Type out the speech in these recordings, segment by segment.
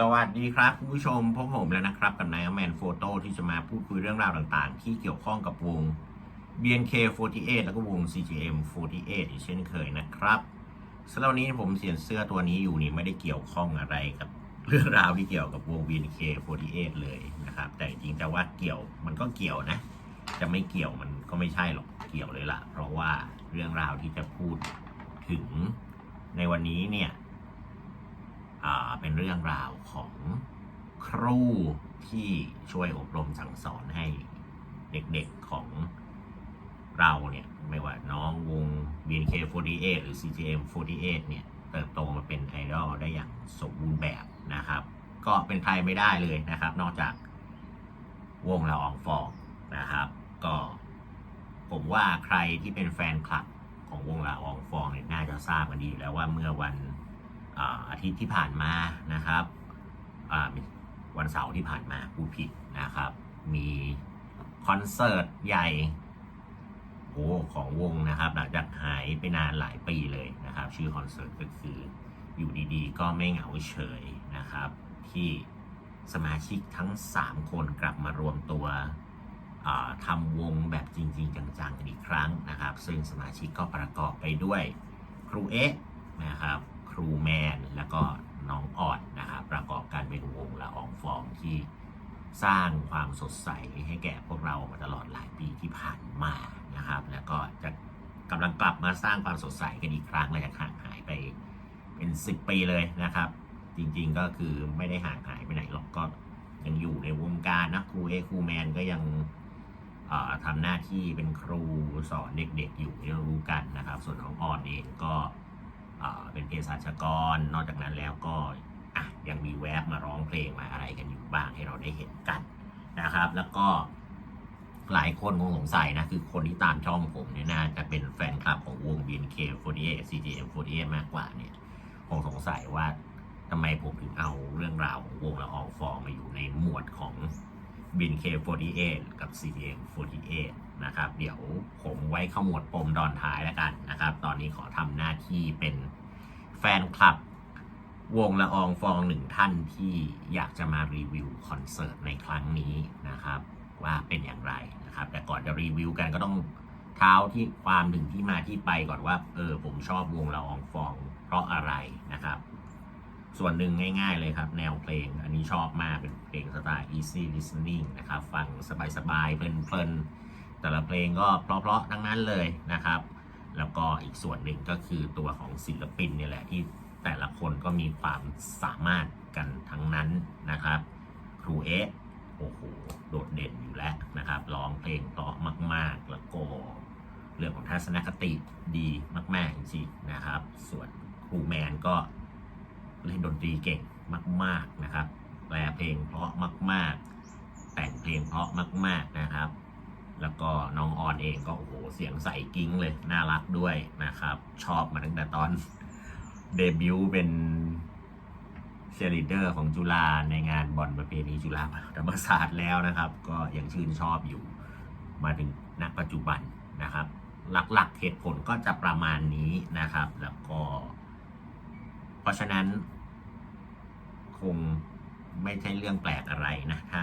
สวัสดีครับคุณผู้ชมพบผมแล้วนะครับ กับนายแมนโฟโต้ที่จะมาพูดคุยเรื่องราวต่างๆ ที่เกี่ยวข้องกับวง BNK48 แล้วก็วง CGM48 อีกเช่นเคยนะครับสำหรับนี้ผมเสียนเสื้อตัวนี้อยู่นี่ไม่ได้เกี่ยวข้องอะไรกับเรื่องราวที่เกี่ยวกับวง BNK48 เลยนะครับ แต่จริงๆจะว่าเกี่ยวมันก็เกี่ยวนะ จะไม่เกี่ยวมันก็ไม่ใช่หรอกเกี่ยวเลยล่ะ เพราะว่าเรื่องราวที่จะพูดถึงในวันนี้เนี่ย เป็นเรื่องราวของครูที่ช่วยอบรมสั่งสอนให้เด็กๆของเราเนี่ย ไม่ว่าน้องวง BNK48 หรือ CGM48 เนี่ย เติบโตมาเป็นไอดอลได้อย่างสมบูรณ์แบบนะครับ ก็เป็นใครไม่ได้เลยนะครับ นอกจากวงละอองฟองนะครับ ก็ผมว่าใครที่เป็นแฟนคลับของวงละอองฟองเนี่ยน่าจะทราบกันดีแล้วว่าเมื่อวัน อาทิตย์ที่ผ่านมานะครับวันเสาร์ที่ผ่านมาผู้ผิดนะครับ มีคอนเสิร์ตใหญ่โอ้ของวงนะครับ หลังจากหายไปนานหลายปีเลยนะครับ ชื่อคอนเสิร์ตก็คืออยู่ดีๆ ก็ไม่เหงาเฉยนะครับ ที่สมาชิกทั้ง 3 คนกลับมารวมตัวทำวงแบบจริง ๆ จังๆอีกครั้งนะครับ ซึ่งสมาชิกก็ประกอบไปด้วยครูเอ๊ะนะครับ ครูแมนแล้วก็น้องออดนะครับประกอบกันเป็นวงละอองฟองที่สร้างความสดใสให้แก่พวกเรามาตลอดหลายปีที่ผ่านมานะครับ แล้วก็จะกำลังกลับมาสร้างความสดใสกันอีกครั้งหลังจากห่างหายไปเป็น10ปีเลยนะครับ จริงๆก็คือไม่ได้ห่างหายไปไหนหรอกก็ยังอยู่ในวงการนะครูเอครูแมนก็ยังทำหน้าที่เป็นครูสอนเด็กๆอยู่ที่เรารู้กันนะครับ ส่วนของออนเองก็ เป็นเภสัชกร นอกจากนั้นแล้วก็ยังมีแวบมาร้องเพลงมาอะไรกันอยู่บ้างให้เราได้เห็นกันนะครับ แล้วก็หลายคนคงสงสัยนะ คือคนที่ตามช่องผมเนี่ยน่าจะเป็นแฟนคลับของวง BNK48 CGM48 มากกว่าเนี่ยคงสงสัยว่าทำไมผมถึงเอาเรื่องราวของวงละอองฟองมาอยู่ในหมวดของ BNK48 กับ CGM48 นะครับ เดี๋ยวผมไว้ขมวดปมดอนท้ายแล้วกันนะครับ ตอนนี้ขอทำหน้าที่เป็นแฟนคลับ วงละอองฟองหนึ่งท่านที่อยากจะมารีวิวคอนเสิร์ตในครั้งนี้นะครับ ว่าเป็นอย่างไรนะครับ แต่ก่อนจะรีวิวกันก็ต้องเท้าที่ความถึงที่มาที่ไปก่อนว่า เออผมชอบวงละอองฟองเพราะอะไรนะครับ ส่วนหนึ่งง่ายๆเลยครับ แนวเพลง อันนี้ชอบมากเป็นเพลงสไตล์ easy listening นะครับ ฟังสบายๆเพลินๆแต่ละเพลงก็เพราะๆทั้งนั้นเลยนะครับ แล้วก็อีกส่วนหนึ่งก็คือตัวของศิลปินเนี่ยแหละที่แต่ละคนก็มีความสามารถกันทั้งนั้นนะครับ ครูเอะโอ้โหโดดเด่นอยู่แล้วนะครับร้องเพลงเพราะมาก ๆ แล้วก็เรื่องของทัศนคติดีมาก ๆ จริงๆนะครับ ส่วนครูแมนก็ เล่นดนตรีเก่งมาก ๆนะครับ แปลเพลงเพราะมาก ๆ แต่งเพลงเพราะมาก ๆนะครับ แล้วก็น้องออนเองก็โอ้โหเสียงใสกิ้งเลย น่ารักด้วยนะครับ ชอบมาตั้งแต่ตอนเดบิวต์เป็นเชียร์ลีดเดอร์ของจุฬาในงานบอลประเพณีจุฬาธรรมศาสตร์แล้วนะครับ ก็ยังชื่นชอบอยู่มาถึงณปัจจุบันนะครับ หลักๆเหตุผลก็จะประมาณนี้นะครับ แล้วก็ เพราะฉะนั้น คงไม่ใช่เรื่องแปลกอะไรนะถ้า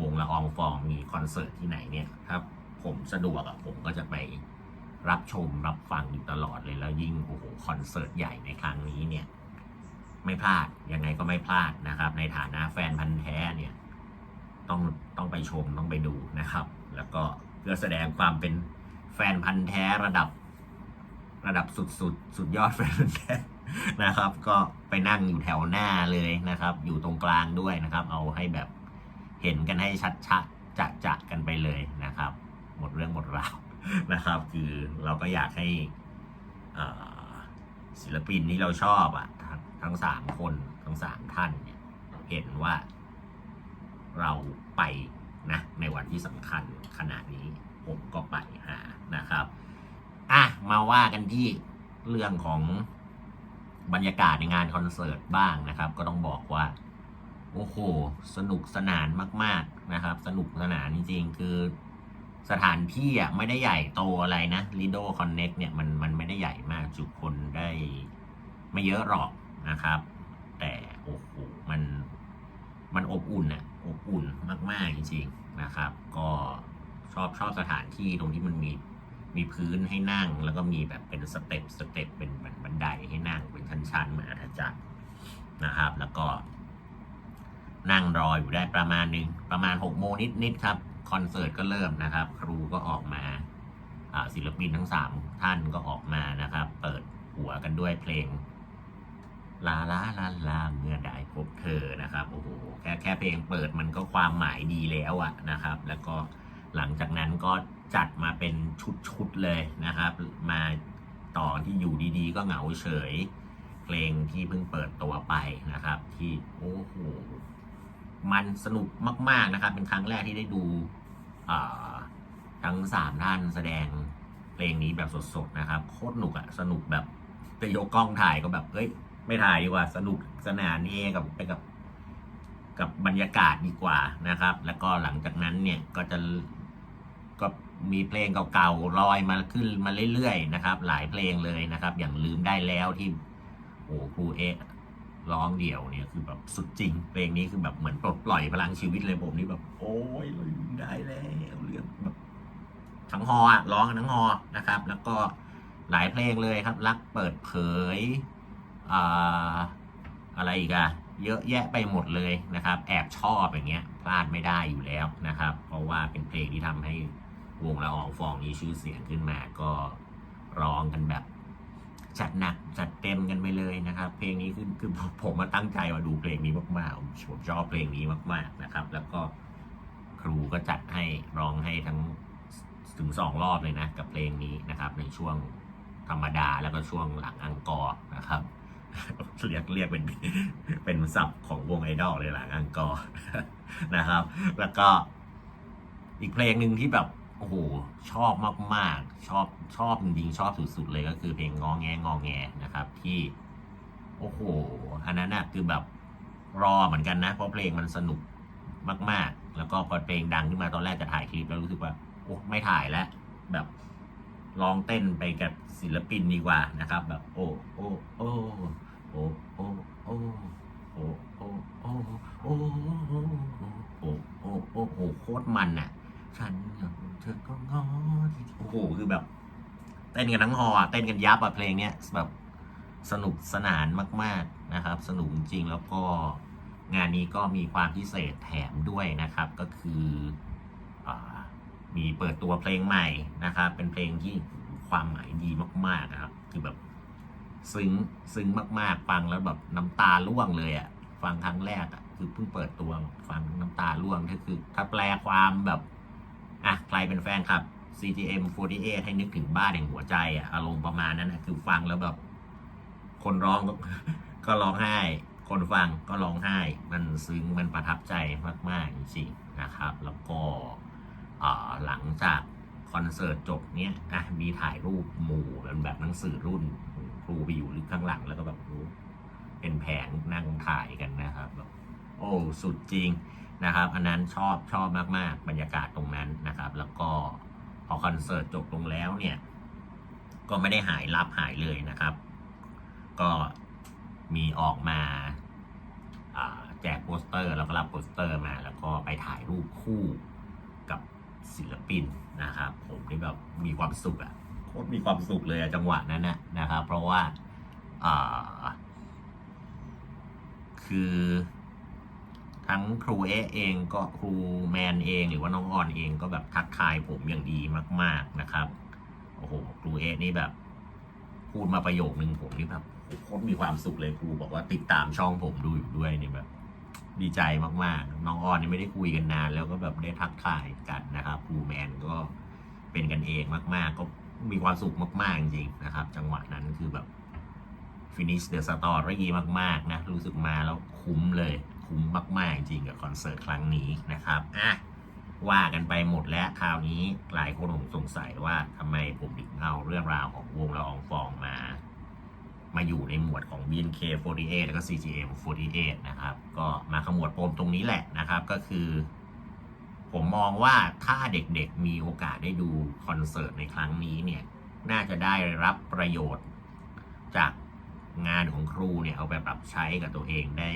วงละอองฟองมีคอนเสิร์ตที่ไหนเนี่ยถ้าผมสะดวกอะผมก็จะไปรับชมรับฟังอยู่ตลอดเลยแล้วยิ่งโอ้โหคอนเสิร์ตใหญ่ในครั้งนี้เนี่ย ไม่พลาดยังไงก็ไม่พลาดนะครับ ในฐานะแฟนพันธ์แท้เนี่ย ต้องต้องไปชมต้องไปดูนะครับ แล้วก็เพื่อแสดงความเป็นแฟนพันธ์แท้ระดับ ระดับสุดสุดสุดยอดแฟนพันธ์แท้ นะครับ ก็ไปนั่งอยู่แถวหน้าเลยนะครับ อยู่ตรงกลางด้วยนะครับ เอาให้แบบเห็นกันให้ชัดๆจะจะกันไปเลยนะครับ หมดเรื่องหมดราวนะครับ คือเราก็อยากให้ศิลปินที่เราชอบอะททั้งสามคนทั้งสามท่านเนี่ยเห็นว่าเราไปนะในวันที่สำคัญขนาดนี้ผมก็ไปหานะครับ อะ มาว่ากันที่เรื่องของ บรรยากาศในงานคอนเสิร์ตบ้างนะครับ ก็ต้องบอกว่า โอ้โห สนุกสนานมาก ๆนะครับ สนุกสนานจริงๆ คือสถานที่อะไม่ได้ใหญ่โตอะไรนะ Lido Connect เนี่ยมันมันไม่ได้ใหญ่มากจุคนได้ไม่เยอะหรอกนะครับ แต่โอ้โหมันมันอบอุ่นอะอบอุ่นมาก ๆ จริงๆนะครับ ก็ชอบชอบสถานที่ตรงที่มันมี มีพื้นให้นั่ง แล้วก็มีแบบเป็นสเต็ปสเต็ปเป็นเหมือนบันไดให้นั่งเป็นชั้นๆเหมือนอาณาจักรนะครับ แล้วก็ นั่งรออยู่ได้ประมาณหนึ่งประมาณหกโมงนิดๆครับคอนเสิร์ตก็เริ่มนะครับ ครูก็ออกมาอ่าศิลปินทั้งสามท่านก็ออกมานะครับ เปิดหัวกันด้วยเพลงลาลาลาลาเมื่อได้พบเธอนะครับโอ้โหแค่แค่เพลงเปิดมันก็ความหมายดีแล้วอะนะครับ แล้วก็หลังจากนั้นก็ จัดมาเป็นชุดๆเลยนะครับ มาต่อที่อยู่ดีๆ ก็เหงาเฉยเพลงที่เพิ่งเปิดตัวไปนะครับ ที่โอ้โหมันสนุกมาก ๆนะครับ เป็นครั้งแรกที่ได้ดูทั้งสามท่านแสดงเพลงนี้แบบสดๆนะครับ โคตรหนุกอะสนุกแบบจะยกกล้องถ่ายก็แบบเฮ้ยไม่ถ่ายดีกว่าสนุกสนานนี่กับไปกับกับบรรยากาศดีกว่านะครับ แล้วก็หลังจากนั้นเนี่ยก็จะก็ มีเพลงเก่าๆลอยมาขึ้นมาเรื่อยๆนะครับ หลายเพลงเลยนะครับ อย่างลืมได้แล้วที่โอ้ครูเอร้องเดี่ยวเนี่ยคือแบบสุดจริง เพลงนี้คือแบบเหมือนปลดปล่อยพลังชีวิตเลยผมนี่แบบ โอ้ยลืมได้แล้วเรื่องแบบทั้งฮอร้องนทั้งฮอนะครับ แล้วก็หลายเพลงเลยครับ รักเปิดเผยอ่าอะไรอีกอะเยอะแยะไปหมดเลยนะครับ แอบชอบอย่างเงี้ยพลาดไม่ได้อยู่แล้วนะครับ เพราะว่าเป็นเพลงที่ทำให้ วงละอองฟองมีชื่อเสียงขึ้นมาก็ร้องกันแบบจัดหนักจัดเต็มกันไปเลยนะครับ เพลงนี้คือคือผมมาตั้งใจมาดูเพลงนี้มากๆผมชอบเพลงนี้มาก ๆนะครับ แล้วก็ครูก็จัดให้ร้องให้ทั้งถึงสองรอบเลยนะกับเพลงนี้นะครับ ในช่วงธรรมดาแล้วก็ช่วงหลังอังกอร์นะครับเรียกเรียกเป็นเป็นศัพท์ของวงไอดอลเลยหลังอังกอร์นะครับ แล้วก็อีกเพลงหนึ่งที่แบบ โอ้โหชอบมากๆ ชอบชอบจริงๆชอบสุดๆเลยก็คือเพลงงอแงงอแงนะครับ ที่โอ้โหอันนั้นนะคือแบบรอเหมือนกันนะเพราะเพลงมันสนุกมาก ๆ แล้วก็พอเพลงดังขึ้นมาตอนแรกจะถ่ายคลิปแล้วรู้สึกว่าโอ้ไม่ถ่ายแล้วแบบลองเต้นไปกับศิลปินดีกว่านะครับ แบบ โอ้โอ้โอ้โอ้โอ้โอ้โอ้โอ้โอ้โอ้โอ้โอ้โอ้โคตรมันน่ะ ฉันอยากเธอก็งอที่โอ้โหคือแบบ เต้นกันทั้งฮออะเต้นกันยับอะเพลงเนี้ยแบบสนุกสนานมาก ๆนะครับ สนุกจริงแล้วก็งานนี้ก็มีความพิเศษแถมด้วยนะครับ ก็คืออมีเปิดตัวเพลงใหม่นะครับ เป็นเพลงที่ความหมายดีมาก ๆนะครับ คือแบบซึ้งซึ้งมาก ๆ ฟังแล้วแบบน้ำตาร่วงเลยอะ่ะ ฟังครั้งแรกอะ่ะคือเพิ่งเปิดตัวฟังน้ำตาร่วงก็คือ ถ้าแปลความแบบ อะใครเป็นแฟนครับ CGM 48ให้นึกถึงบ้านแห่งหัวใจอะอารมณ์ประมาณนั้นนะคือฟังแล้วแบบ คนร้องก็ร้องไห้ คนฟังก็ร้องไห้ มันซึ้งมันประทับใจมาก ๆ จริงๆนะครับ แล้วก็หลังจากคอนเสิร์ตจบเนี้ยอะมีถ่ายรูปหมู่เป็นแบบหนังสือรุ่นครูไปอยู่ลึกข้างหลังแล้วก็แบบเป็นแผงนั่งถ่ายกันนะครับแบบโอ้สุดจริง นะครับ อันนั้นชอบชอบมากๆ บรรยากาศตรงนั้นนะครับ แล้วก็พอคอนเสิร์ตจบลงแล้วเนี่ย ก็ไม่ได้หายลับหายเลยนะครับ ก็มีออกมาแจกโปสเตอร์แล้วก็รับโปสเตอร์มา แล้วก็ไปถ่ายรูปคู่กับศิลปินนะครับ ผมนี่แบบมีความสุขอะโคตรมีความสุขเลยอะจังหวะนั้นนะนะครับ เพราะว่าคือ ทั้งครูเอะเองก็ครูแมนเอง หรือว่าน้องออนเองก็แบบทักทายผมอย่างดีมาก ๆนะครับโอ้โหครูเอะนี่แบบ พูดมาประโยคนึงผมนี่แบบโอ้โหโคตรมีความสุขเลยครูบอกว่าติดตามช่องผมดูอยู่ด้วยเนี่ยแบบ ดีใจมากๆ น้องออนนี่ไม่ได้คุยกันนาน แล้วก็แบบได้ทักทายกันนะครับครูแมนก็เป็นกันเองมาก ๆ ก็มีความสุขมาก ๆ จริงๆนะครับ จังหวะนั้นคือแบบ finish the story มาก ๆ นะ รู้สึกมาแล้วคุ้มเลย คุ้มมากๆจริงกับคอนเสิร์ตครั้งนี้นะครับอะว่ากันไปหมดแล้วคราวนี้หลายคนคงสงสัยว่าทำไมผมถึงเอาเรื่องราวของวงละอองฟองมา มาอยู่ในหมวดของ BNK48 แล้วก็ CGM48 นะครับ ก็มาขมวดปมตรงนี้แหละนะครับ ก็คือ ผมมองว่าถ้าเด็กๆมีโอกาสได้ดูคอนเสิร์ตในครั้งนี้เนี่ย น่าจะได้รับประโยชน์จากงานของครูเนี่ยเอาไปปรับใช้กับตัวเองได้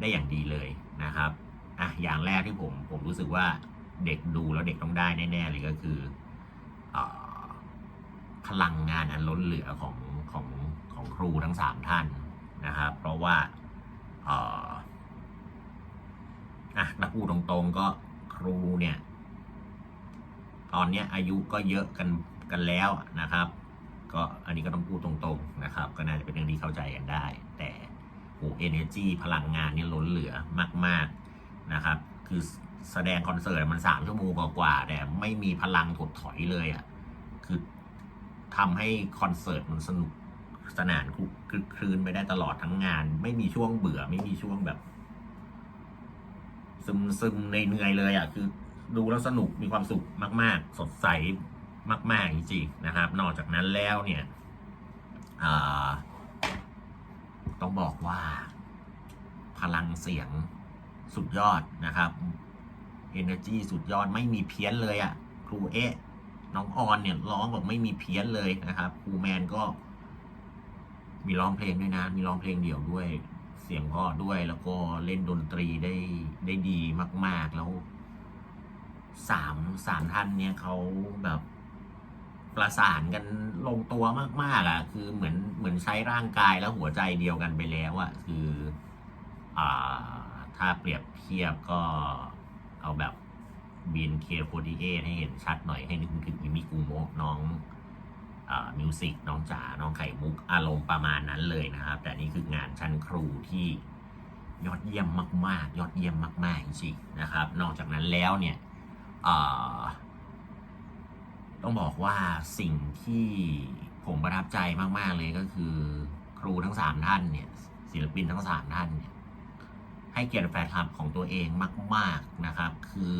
ได้อย่างดีเลยนะครับอะอย่างแรกที่ผมผมรู้สึกว่าเด็กดูแล้วเด็กต้องได้แน่ๆเลยก็คืออพลังงานอันล้นเหลือของของของครูทั้งสามท่านนะครับ เพราะว่าอะนักพูดตรงๆก็ครูเนี่ย ตอนเนี้ยอายุก็เยอะกันกันแล้วนะครับ ก็อันนี้ก็ต้องพูดตรงๆนะครับ ก็น่าจะเป็นเรื่องที่เข้าใจกันได้ แต่ โอ้เอเนจีพลังงานนี่ล้นเหลือมาก ๆนะครับ คือแสดงคอนเสิร์ตมันสามชั่วโมงกว่าแต่ไม่มีพลังถดถอยเลยอะ่ะคือทำให้คอนเสิร์ตมันสนุกสนานคลึกคลืนไปได้ตลอดทั้งงาน ไม่มีช่วงเบื่อไม่มีช่วงแบบ ซึมซึมในเหนื่อยเลยอะ่ะคือดูแล้วสนุกมีความสุขมาก ๆ สดใสมาก ๆ จริงๆนะครับ นอกจากนั้นแล้วเนี่ยอ่า ต้องบอกว่า พลังเสียงสุดยอดนะครับ Energy สุดยอดไม่มีเพี้ยนเลยอะ่ะ ครูเอ๊ะน้องออนเนี่ยร้องแบบไม่มีเพี้ยนเลยนะครับครูแมนก็ มีร้องเพลงด้วยนะ มีร้องเพลงเดี่ยวด้วย เสียงเพราะด้วย แล้วก็เล่นดนตรีได้ได้ดีมาก ๆ แล้วสามสามท่านเนี่ยเขาแบบ ประสานกันลงตัวมากๆอะ คือเหมือนเหมือนใช้ร่างกายแล้วหัวใจเดียวกันไปแล้วอะคืออ่าถ้าเปรียบเทียบก็เอาแบบ BNK48 ให้เห็นชัดหน่อยให้นึกถึงมิมิกุโมะน้องอ่ามิวสิกน้องจ๋าน้องไข่มุกอารมณ์ประมาณนั้นเลยนะครับ แต่นี่คืองานชั้นครูที่ยอดเยี่ยมมาก ๆ ยอดเยี่ยมมาก ๆ จริงๆนะครับ นอกจากนั้นแล้วเนี่ยอ่อ ต้องบอกว่าสิ่งที่ผมประทับใจมาก ๆ เลยก็คือ ครูทั้งสามท่านเนี่ยศิลปินทั้งสามท่านเนี่ยให้เกียรติแฟนคลับของตัวเองมาก ๆนะครับ คือ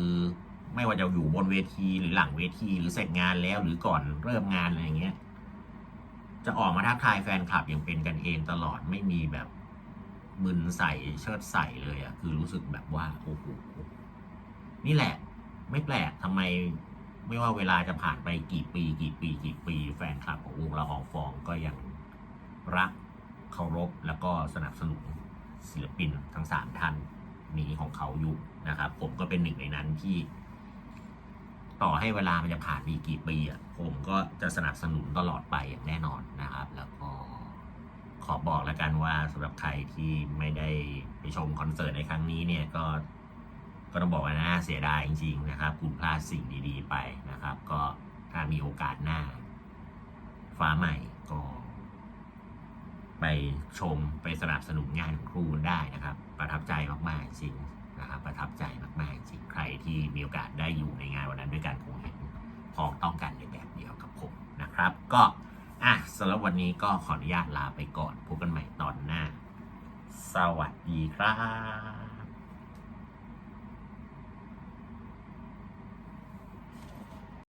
ไม่ว่าจะอยู่บนเวทีหรือหลังเวทีหรือเสร็จงานแล้วหรือก่อนเริ่มงานอะไรอย่างเงี้ย จะออกมาทักทายแฟนคลับอย่างเป็นกันเองตลอดไม่มีแบบมึนใส่เชิดใส่เลยอะคือรู้สึกแบบว่าโอ้โหนี่แหละ ไม่แปลกทำไม ไม่ว่าเวลาจะผ่านไปกี่ปี กี่ปี กี่ปี แฟนคลับของวงละอองฟองก็ยังรักเคารพแล้วก็สนับสนุนศิลปินทั้งสามท่านนี้ของเขาอยู่นะครับ ผมก็เป็นหนึ่งในนั้นที่ ต่อให้เวลามันจะผ่านไปกี่ปีอะผมก็จะสนับสนุนตลอดไปอย่างแน่นอนนะครับ แล้วก็ขอบอกแล้วกันว่าสำหรับใครที่ไม่ได้ไปชมคอนเสิร์ตในครั้งนี้เนี่ยก็ ก็ต้องบอกว่าน่าเสียดายจริงๆนะครับ คุณพลาดสิ่งดีๆไปนะครับ ก็ถ้ามีโอกาสหน้า ฟ้าใหม่ก็ ไปชมไปสนับสนุนงานของครูได้นะครับ ประทับใจมากๆจริงนะครับประทับใจมากๆจริงใครที่มีโอกาสได้อยู่ในงานวันนั้นด้วยกันคงเห็นพ้องต้องกันในแบบเดียวกับผมนะครับ ก็อะสำหรับวันนี้ก็ขออนุญาตลาไปก่อนพบกันใหม่ตอนหน้า สวัสดีครับ